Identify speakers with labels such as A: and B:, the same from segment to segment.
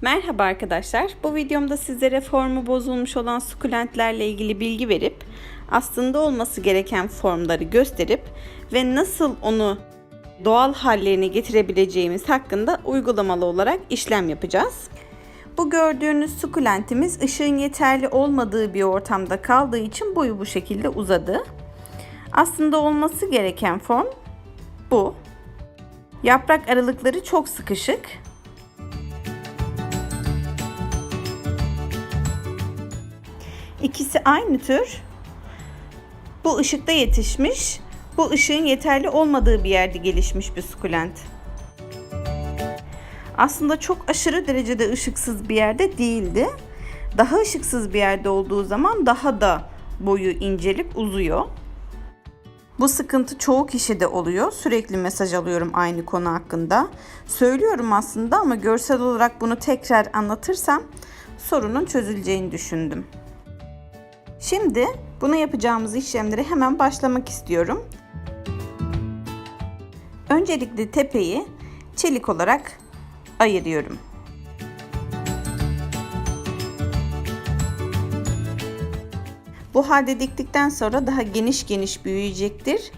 A: Merhaba arkadaşlar. Bu videomda sizlere formu bozulmuş olan sukulentlerle ilgili bilgi verip aslında olması gereken formları gösterip ve nasıl onu doğal hallerine getirebileceğimiz hakkında uygulamalı olarak işlem yapacağız. Bu gördüğünüz sukulentimiz ışığın yeterli olmadığı bir ortamda kaldığı için boyu bu şekilde uzadı. Aslında olması gereken form bu. Yaprak aralıkları çok sıkışık. İkisi aynı tür. Bu ışıkta yetişmiş, bu ışığın yeterli olmadığı bir yerde gelişmiş bir sukulent. Aslında çok aşırı derecede ışıksız bir yerde değildi. Daha ışıksız bir yerde olduğu zaman daha da boyu incelip uzuyor. Bu sıkıntı çoğu kişide oluyor. Sürekli mesaj alıyorum aynı konu hakkında. Söylüyorum aslında ama görsel olarak bunu tekrar anlatırsam sorunun çözüleceğini düşündüm. Şimdi bunu yapacağımız işlemlere hemen başlamak istiyorum. Öncelikle tepeyi çelik olarak ayırıyorum. Bu halde diktikten sonra daha geniş geniş büyüyecektir.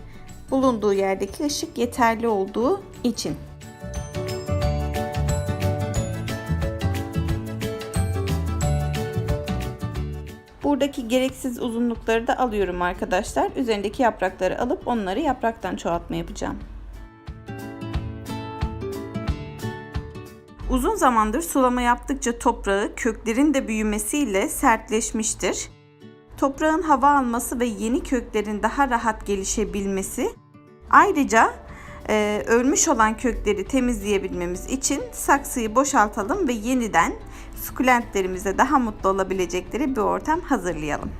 A: Bulunduğu yerdeki ışık yeterli olduğu için. Buradaki gereksiz uzunlukları da alıyorum arkadaşlar. Üzerindeki yaprakları alıp onları yapraktan çoğaltma yapacağım. Uzun zamandır sulama yaptıkça toprağı köklerin de büyümesiyle sertleşmiştir. Toprağın hava alması ve yeni köklerin daha rahat gelişebilmesi ayrıca e, ölmüş olan kökleri temizleyebilmemiz için saksıyı boşaltalım ve yeniden sukulentlerimize daha mutlu olabilecekleri bir ortam hazırlayalım.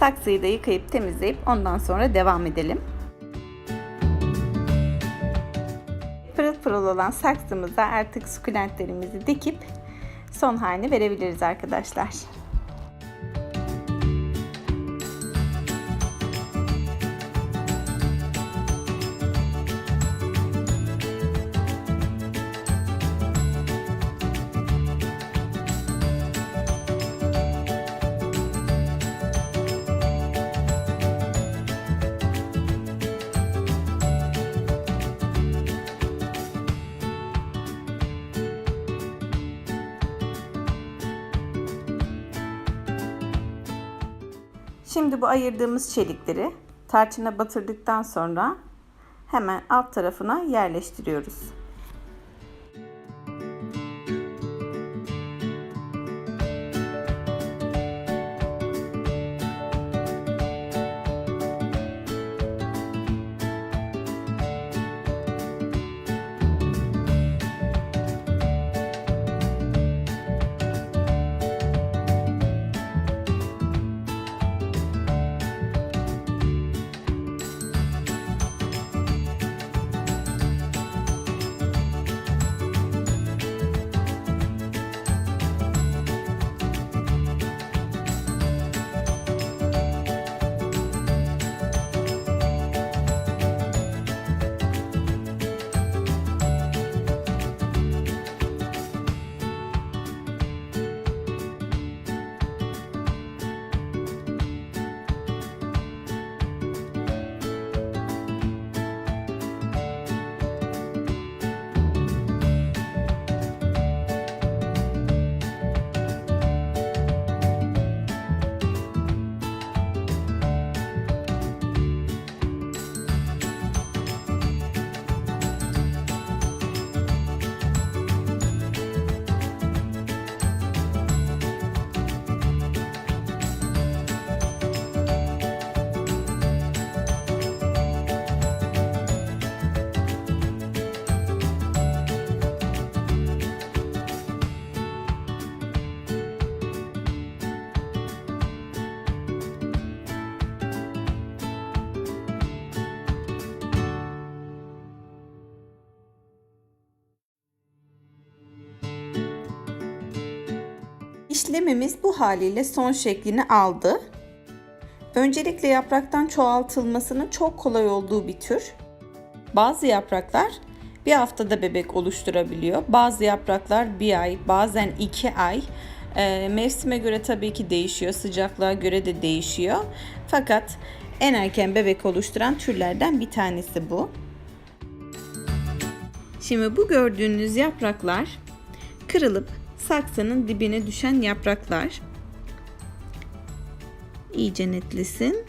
A: Saksıyı da yıkayıp temizleyip ondan sonra devam edelim. Pırıl pırıl olan saksımıza artık sukulentlerimizi dikip son halini verebiliriz arkadaşlar. Şimdi bu ayırdığımız çelikleri tarçına batırdıktan sonra hemen alt tarafına yerleştiriyoruz. İşlemimiz bu haliyle son şeklini aldı. Öncelikle yapraktan çoğaltılmasının çok kolay olduğu bir tür. Bazı yapraklar bir haftada bebek oluşturabiliyor. Bazı yapraklar bir ay, bazen iki ay. E, mevsime göre tabii ki değişiyor, sıcaklığa göre de değişiyor. Fakat en erken bebek oluşturan türlerden bir tanesi bu. Şimdi bu gördüğünüz yapraklar kırılıp saksının dibine düşen yapraklar. İyice netlesin.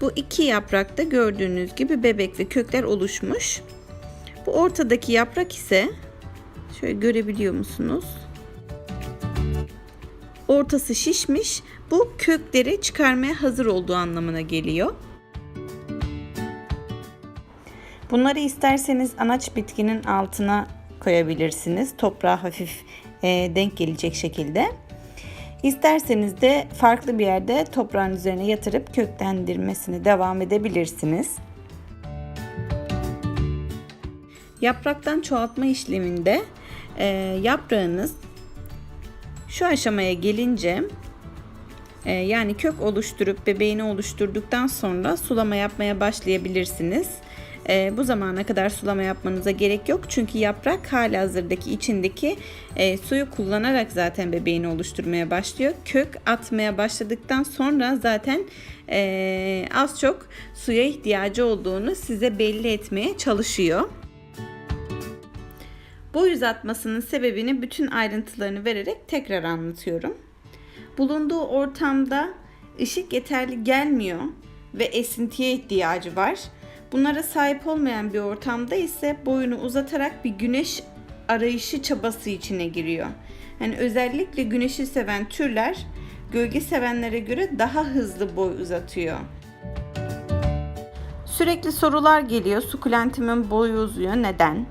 A: Bu iki yaprakta gördüğünüz gibi bebek ve kökler oluşmuş. Bu ortadaki yaprak ise şöyle görebiliyor musunuz? Ortası şişmiş. Bu kökleri çıkarmaya hazır olduğu anlamına geliyor. Bunları isterseniz anaç bitkinin altına koyabilirsiniz. Toprağa hafif denk gelecek şekilde. İsterseniz de farklı bir yerde toprağın üzerine yatırıp köklendirmesine devam edebilirsiniz. Yapraktan çoğaltma işleminde e, yaprağınız şu aşamaya gelince e, yani kök oluşturup bebeğini oluşturduktan sonra sulama yapmaya başlayabilirsiniz. E, bu zamana kadar sulama yapmanıza gerek yok. Çünkü yaprak hala hazırdaki içindeki e, suyu kullanarak zaten bebeğini oluşturmaya başlıyor. Kök atmaya başladıktan sonra zaten e, az çok suya ihtiyacı olduğunu size belli etmeye çalışıyor. Boy uzatmasının sebebini bütün ayrıntılarını vererek tekrar anlatıyorum. Bulunduğu ortamda ışık yeterli gelmiyor ve esintiye ihtiyacı var. Bunlara sahip olmayan bir ortamda ise boyunu uzatarak bir güneş arayışı çabası içine giriyor. Yani özellikle güneşi seven türler gölge sevenlere göre daha hızlı boy uzatıyor. Sürekli sorular geliyor. Sukulentimin boyu uzuyor. Neden?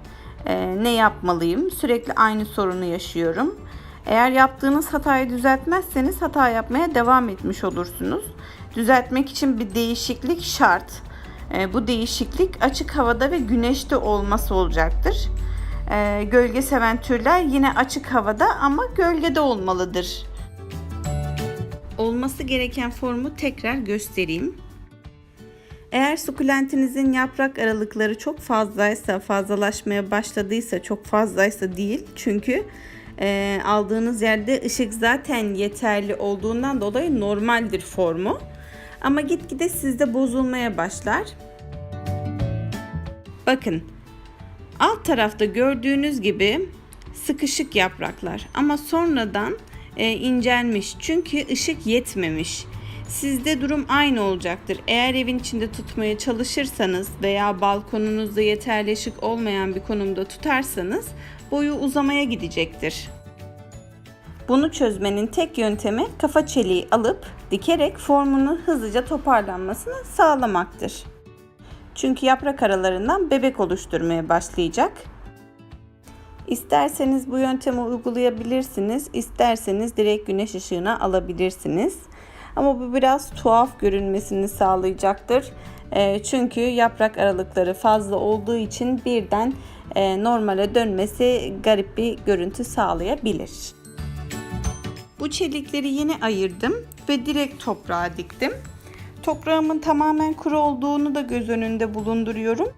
A: Ee, ne yapmalıyım? Sürekli aynı sorunu yaşıyorum. Eğer yaptığınız hatayı düzeltmezseniz hata yapmaya devam etmiş olursunuz. Düzeltmek için bir değişiklik şart. E, bu değişiklik açık havada ve güneşte olması olacaktır. E, gölge seven türler yine açık havada ama gölgede olmalıdır. Olması gereken formu tekrar göstereyim. Eğer sukulentinizin yaprak aralıkları çok fazlaysa, fazlalaşmaya başladıysa, çok fazlaysa değil. Çünkü e, aldığınız yerde ışık zaten yeterli olduğundan dolayı normaldir formu. Ama gitgide sizde bozulmaya başlar. Bakın alt tarafta gördüğünüz gibi sıkışık yapraklar ama sonradan e, incelmiş çünkü ışık yetmemiş. Sizde durum aynı olacaktır. Eğer evin içinde tutmaya çalışırsanız veya balkonunuzda yeterli ışık olmayan bir konumda tutarsanız boyu uzamaya gidecektir. Bunu çözmenin tek yöntemi kafa çeliği alıp dikerek formunu hızlıca toparlanmasını sağlamaktır. Çünkü yaprak aralarından bebek oluşturmaya başlayacak. İsterseniz bu yöntemi uygulayabilirsiniz, isterseniz direkt güneş ışığına alabilirsiniz. Ama bu biraz tuhaf görünmesini sağlayacaktır. E, çünkü yaprak aralıkları fazla olduğu için birden e, normale dönmesi garip bir görüntü sağlayabilir. Bu çelikleri yine ayırdım ve direkt toprağa diktim. Toprağımın tamamen kuru olduğunu da göz önünde bulunduruyorum.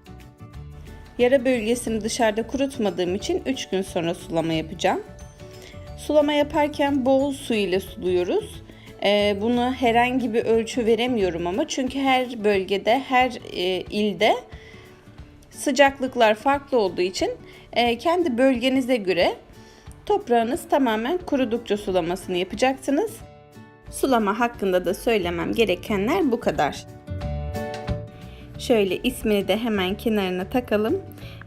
A: Yara bölgesini dışarıda kurutmadığım için 3 gün sonra sulama yapacağım. Sulama yaparken bol su ile suluyoruz. Ee, bunu herhangi bir ölçü veremiyorum ama çünkü her bölgede, her e, ilde sıcaklıklar farklı olduğu için e, kendi bölgenize göre toprağınız tamamen kurudukça sulamasını yapacaksınız. Sulama hakkında da söylemem gerekenler bu kadar. Şöyle ismini de hemen kenarına takalım.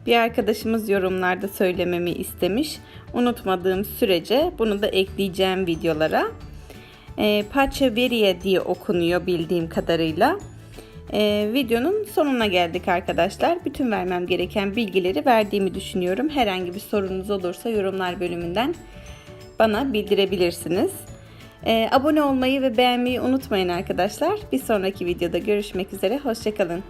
A: Bir arkadaşımız yorumlarda söylememi istemiş. Unutmadığım sürece bunu da ekleyeceğim videolara. E, Paçaveriye diye okunuyor bildiğim kadarıyla. E, videonun sonuna geldik arkadaşlar. Bütün vermem gereken bilgileri verdiğimi düşünüyorum. Herhangi bir sorunuz olursa yorumlar bölümünden bana bildirebilirsiniz. E, abone olmayı ve beğenmeyi unutmayın arkadaşlar. Bir sonraki videoda görüşmek üzere. Hoşçakalın.